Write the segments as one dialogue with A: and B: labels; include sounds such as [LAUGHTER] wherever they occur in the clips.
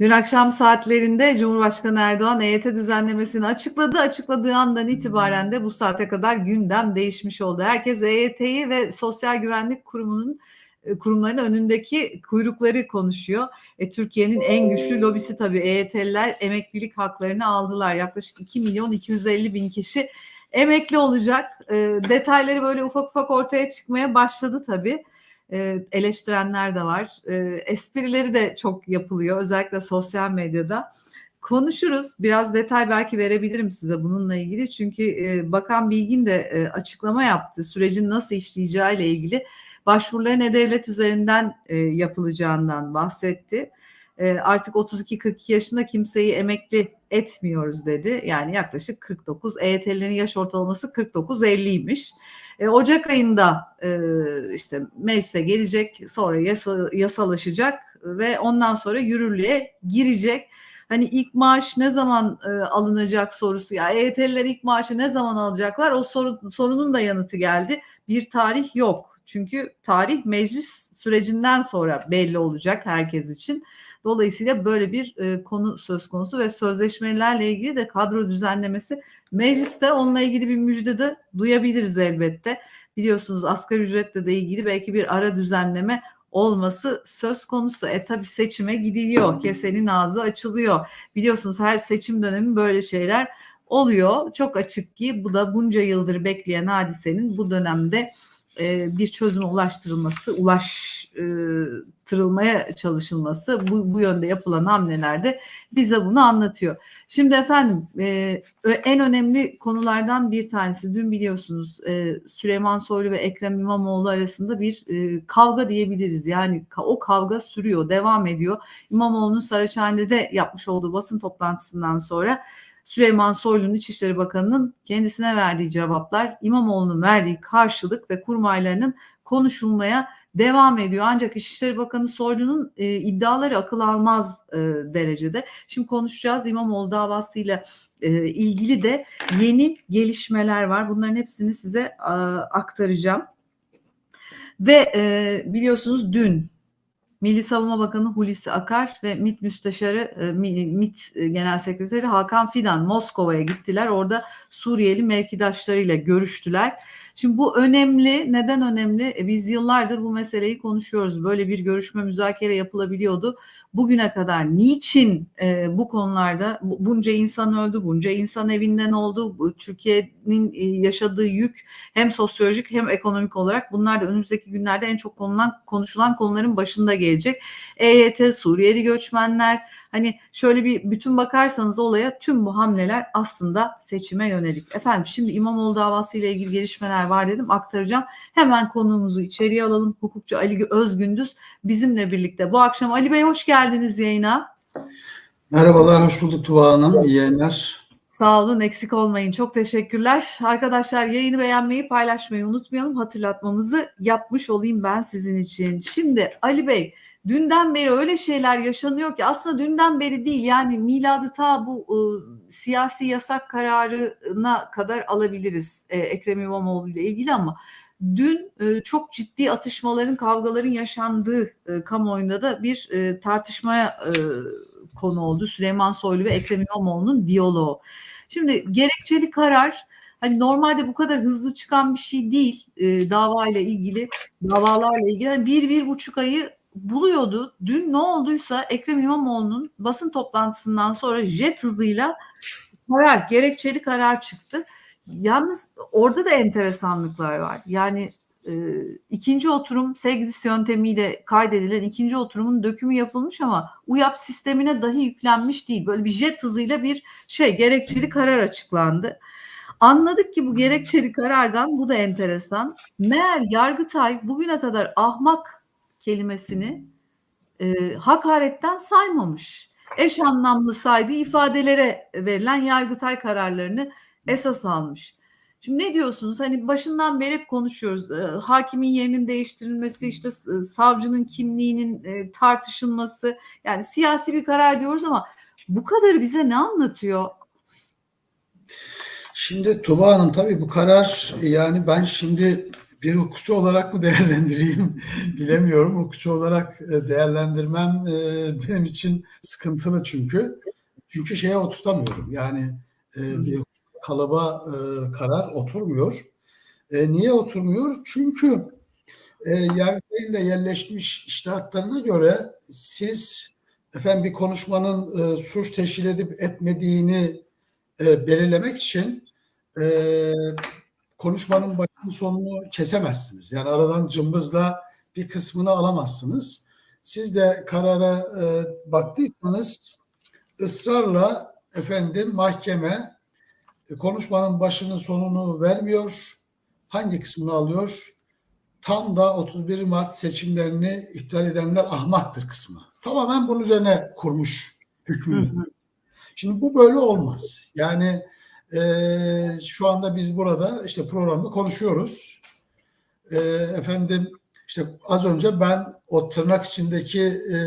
A: Dün akşam saatlerinde Cumhurbaşkanı Erdoğan EYT düzenlemesini açıkladı. Açıkladığı andan itibaren de bu saate kadar gündem değişmiş oldu. Herkes EYT'yi ve Sosyal Güvenlik Kurumu'nun e, kurumların önündeki kuyrukları konuşuyor. E, Türkiye'nin en güçlü lobisi tabii EYT'liler emeklilik haklarını aldılar. Yaklaşık 2 milyon 250 bin kişi emekli olacak. E, detayları böyle ufak ufak ortaya çıkmaya başladı tabii eleştirenler de var. Esprileri de çok yapılıyor özellikle sosyal medyada. Konuşuruz. Biraz detay belki verebilirim size bununla ilgili. Çünkü Bakan Bilgin de açıklama yaptı. Sürecin nasıl işleyeceği ile ilgili başvuruların e-devlet üzerinden yapılacağından bahsetti. Artık 32-42 yaşında kimseyi emekli etmiyoruz dedi. Yani yaklaşık 49. EYT'lilerin yaş ortalaması 49-50'ymiş. E, Ocak ayında e, işte meclise gelecek, sonra yasa, yasalaşacak ve ondan sonra yürürlüğe girecek. Hani ilk maaş ne zaman e, alınacak sorusu ya EYT'liler ilk maaşı ne zaman alacaklar? O soru, sorunun da yanıtı geldi. Bir tarih yok. Çünkü tarih meclis sürecinden sonra belli olacak herkes için. Dolayısıyla böyle bir e, konu söz konusu ve sözleşmelerle ilgili de kadro düzenlemesi mecliste onunla ilgili bir müjde de duyabiliriz elbette. Biliyorsunuz asgari ücretle de ilgili belki bir ara düzenleme olması söz konusu. E tabi seçime gidiliyor. Kesenin ağzı açılıyor. Biliyorsunuz her seçim dönemi böyle şeyler oluyor. Çok açık ki bu da bunca yıldır bekleyen hadisenin bu dönemde e, bir çözüme ulaştırılması, ulaştırılmaya çalışılması, bu, bu yönde yapılan hamlelerde bize bunu anlatıyor. Şimdi efendim e, en önemli konulardan bir tanesi dün biliyorsunuz e, Süleyman Soylu ve Ekrem İmamoğlu arasında bir kavga diyebiliriz. Yani o kavga sürüyor, devam ediyor. İmamoğlu'nun Saraçhane'de yapmış olduğu basın toplantısından sonra Süleyman Soylu'nun İçişleri Bakanı'nın kendisine verdiği cevaplar, İmamoğlu'nun verdiği karşılık ve kurmaylarının konuşulmaya devam ediyor. Ancak İçişleri Bakanı Soylu'nun e, iddiaları akıl almaz e, derecede. Şimdi konuşacağız İmamoğlu davasıyla e, ilgili de yeni gelişmeler var. Bunların hepsini size e, aktaracağım. Ve e, biliyorsunuz dün Milli Savunma Bakanı Hulusi Akar ve MİT Müsteşarı e, MİT Genel Sekreteri Hakan Fidan Moskova'ya gittiler. Orada Suriyeli mevkidaşlarıyla görüştüler. Şimdi bu önemli. Neden önemli? E, biz yıllardır bu meseleyi konuşuyoruz. Böyle bir görüşme müzakere yapılabiliyordu. Bugüne kadar niçin e, bu konularda bunca insan öldü, bunca insan evinden oldu, Türkiye'nin e, yaşadığı yük hem sosyolojik hem ekonomik olarak bunlar da önümüzdeki günlerde en çok konulan, konuşulan konuların başında gelecek. EYT, Suriyeli göçmenler, Hani şöyle bir bütün bakarsanız olaya tüm bu hamleler aslında seçime yönelik. Efendim şimdi İmamoğlu davası ile ilgili gelişmeler var dedim aktaracağım. Hemen konuğumuzu içeriye alalım. Hukukçu Ali Özgündüz bizimle birlikte. Bu akşam Ali Bey hoş geldiniz yayına.
B: Merhabalar, hoş bulduk Tuba Hanım. İyi yayınlar.
A: Sağ olun, eksik olmayın. Çok teşekkürler. Arkadaşlar yayını beğenmeyi, paylaşmayı unutmayalım. Hatırlatmamızı yapmış olayım ben sizin için. Şimdi Ali Bey, dünden beri öyle şeyler yaşanıyor ki aslında dünden beri değil yani miladı ta bu e, siyasi yasak kararına kadar alabiliriz e, Ekrem İmamoğlu ile ilgili ama dün e, çok ciddi atışmaların kavgaların yaşandığı e, kamuoyunda da bir e, tartışmaya e, konu oldu Süleyman Soylu ve Ekrem İmamoğlu'nun diyaloğu. Şimdi gerekçeli karar hani normalde bu kadar hızlı çıkan bir şey değil e, dava ile ilgili davalarla ilgili bir bir buçuk ayı buluyordu. Dün ne olduysa Ekrem İmamoğlu'nun basın toplantısından sonra jet hızıyla karar, gerekçeli karar çıktı. Yalnız orada da enteresanlıklar var. Yani e, ikinci oturum sevgilisi yöntemiyle kaydedilen ikinci oturumun dökümü yapılmış ama UYAP sistemine dahi yüklenmiş değil. Böyle bir jet hızıyla bir şey gerekçeli karar açıklandı. Anladık ki bu gerekçeli karardan bu da enteresan. Meğer Yargıtay bugüne kadar ahmak kelimesini e, hakaretten saymamış. Eş anlamlı saydığı ifadelere verilen yargıtay kararlarını esas almış. Şimdi ne diyorsunuz? Hani başından beri hep konuşuyoruz. E, hakimin yerinin değiştirilmesi, işte e, savcının kimliğinin e, tartışılması. Yani siyasi bir karar diyoruz ama bu kadar bize ne anlatıyor?
B: Şimdi Tuba Hanım tabii bu karar yani ben şimdi bir hukukçu olarak mı [LAUGHS] değerlendireyim bilemiyorum. Hukukçu olarak e, değerlendirmem e, benim için sıkıntılı çünkü. Çünkü şeye oturtamıyorum. Yani bir kalıba e, karar oturmuyor. E, niye oturmuyor? Çünkü e, Yargıtay'ın da yerleşmiş iştahatlarına göre siz efendim bir konuşmanın e, suç teşkil edip etmediğini e, belirlemek için e, konuşmanın başını sonunu kesemezsiniz. Yani aradan cımbızla bir kısmını alamazsınız. Siz de karara e, baktıysanız ısrarla efendim mahkeme konuşmanın başının sonunu vermiyor. Hangi kısmını alıyor? Tam da 31 Mart seçimlerini iptal edenler ahmaktır kısmı. Tamamen bunun üzerine kurmuş hükmünü. Şimdi bu böyle olmaz. Yani e, şu anda biz burada işte programda konuşuyoruz. E, efendim işte az önce ben o tırnak içindeki e,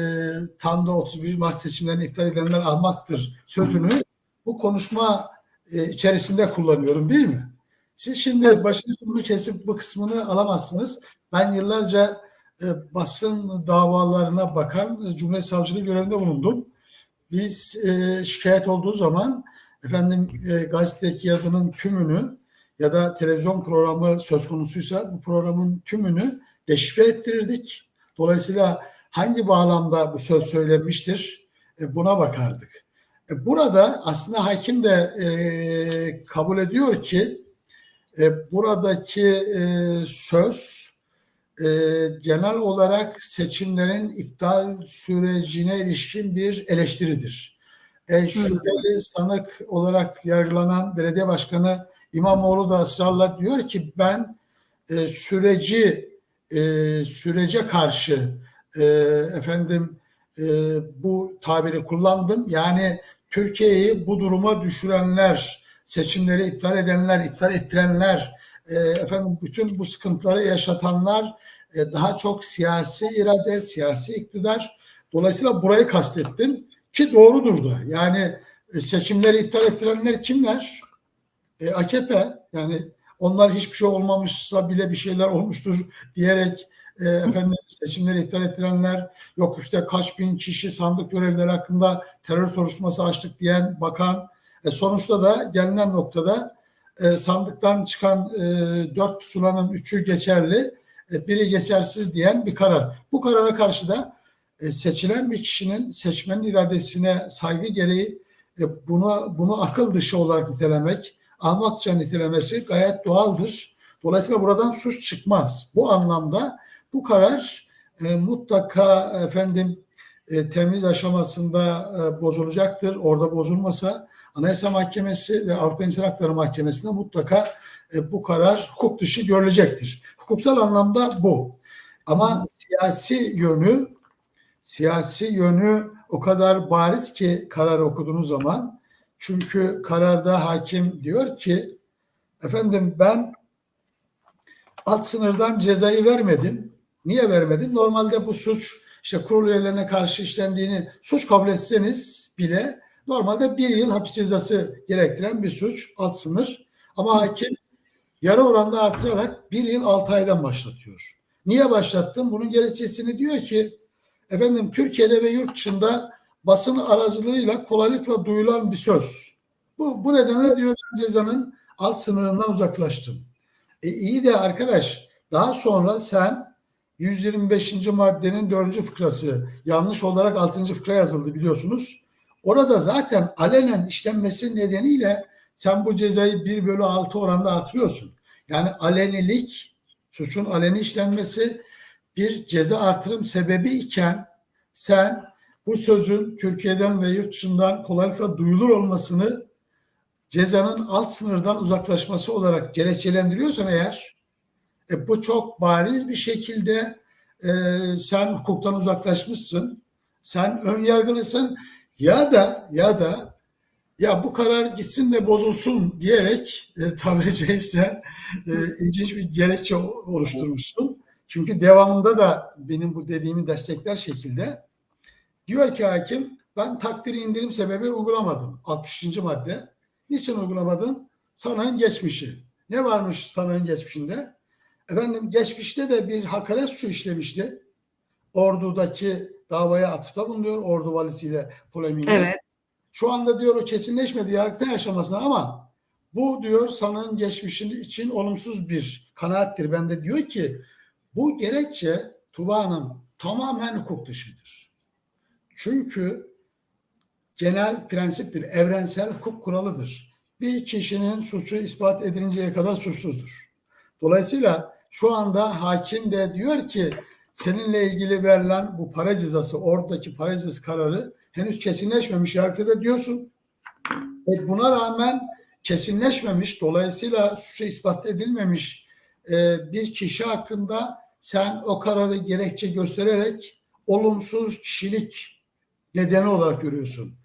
B: tam da 31 Mart seçimlerini iptal edenler ahmaktır sözünü bu konuşma e, içerisinde kullanıyorum değil mi? Siz şimdi başını sonunu kesip bu kısmını alamazsınız. Ben yıllarca e, basın davalarına bakan e, Cumhuriyet Savcılığı görevinde bulundum. Biz e, şikayet olduğu zaman efendim e, gazetedeki yazının tümünü ya da televizyon programı söz konusuysa bu programın tümünü deşifre ettirirdik. Dolayısıyla hangi bağlamda bu söz söylenmiştir e, buna bakardık. E, burada aslında hakim de e, kabul ediyor ki e, buradaki e, söz e, genel olarak seçimlerin iptal sürecine ilişkin bir eleştiridir. E, şüpheli sanık olarak yargılanan belediye başkanı İmamoğlu da ısrarla diyor ki ben e, süreci e, sürece karşı e, efendim e, bu tabiri kullandım. Yani Türkiye'yi bu duruma düşürenler, seçimleri iptal edenler, iptal ettirenler, e, efendim bütün bu sıkıntıları yaşatanlar e, daha çok siyasi irade, siyasi iktidar. Dolayısıyla burayı kastettim ki doğrudur da. Yani e, seçimleri iptal ettirenler kimler? E, AKP. Yani onlar hiçbir şey olmamışsa bile bir şeyler olmuştur diyerek e, efendim seçimleri iptal ettirenler yok işte kaç bin kişi sandık görevleri hakkında terör soruşturması açtık diyen bakan e, sonuçta da gelinen noktada e, sandıktan çıkan e, dört pusulanın üçü geçerli e, biri geçersiz diyen bir karar. Bu karara karşı da e, seçilen bir kişinin seçmenin iradesine saygı gereği e, bunu bunu akıl dışı olarak nitelemek, ahmakça nitelemesi gayet doğaldır. Dolayısıyla buradan suç çıkmaz. Bu anlamda bu karar e, mutlaka efendim e, temiz aşamasında e, bozulacaktır. Orada bozulmasa Anayasa Mahkemesi ve Avrupa İnsan Hakları Mahkemesi'nde mutlaka e, bu karar hukuk dışı görülecektir. Hukuksal anlamda bu. Ama siyasi yönü siyasi yönü o kadar bariz ki karar okuduğunuz zaman çünkü kararda hakim diyor ki efendim ben alt sınırdan cezayı vermedim. Niye vermedim? Normalde bu suç işte kurul üyelerine karşı işlendiğini suç kabul etseniz bile normalde bir yıl hapis cezası gerektiren bir suç alt sınır. Ama hakim yarı oranda artırarak bir yıl altı aydan başlatıyor. Niye başlattım? Bunun gerekçesini diyor ki efendim Türkiye'de ve yurt dışında basın aracılığıyla kolaylıkla duyulan bir söz. Bu, bu nedenle diyor ben cezanın alt sınırından uzaklaştım. E iyi de arkadaş daha sonra sen 125. maddenin 4. fıkrası yanlış olarak 6. fıkra yazıldı biliyorsunuz. Orada zaten alenen işlenmesi nedeniyle sen bu cezayı 1 bölü 6 oranda artırıyorsun. Yani alenilik, suçun aleni işlenmesi bir ceza artırım sebebi iken sen bu sözün Türkiye'den ve yurt dışından kolaylıkla duyulur olmasını cezanın alt sınırdan uzaklaşması olarak gerekçelendiriyorsan eğer e, bu çok bariz bir şekilde e, sen hukuktan uzaklaşmışsın. Sen ön yargılısın ya da ya da ya bu karar gitsin de bozulsun diyerek e, tabiri caizse e, ilginç bir gerekçe oluşturmuşsun. Çünkü devamında da benim bu dediğimi destekler şekilde diyor ki hakim ben takdiri indirim sebebi uygulamadım. 60. madde. Niçin uygulamadın? Sanığın geçmişi. Ne varmış sanığın geçmişinde? Efendim geçmişte de bir hakaret suçu işlemişti. Ordu'daki davaya atıfta bulunuyor. Ordu valisiyle polemiğinde.
A: Evet.
B: Şu anda diyor o kesinleşmedi yargıtay aşamasında ama bu diyor sanığın geçmişin için olumsuz bir kanaattir. Ben de diyor ki bu gerekçe Tuba Hanım tamamen hukuk dışıdır. Çünkü genel prensiptir, evrensel hukuk kuralıdır. Bir kişinin suçu ispat edilinceye kadar suçsuzdur. Dolayısıyla şu anda hakim de diyor ki seninle ilgili verilen bu para cezası, oradaki para cezası kararı henüz kesinleşmemiş yargıda diyorsun. Ve buna rağmen kesinleşmemiş, dolayısıyla suçu ispat edilmemiş e, bir kişi hakkında sen o kararı gerekçe göstererek olumsuz kişilik nedeni olarak görüyorsun.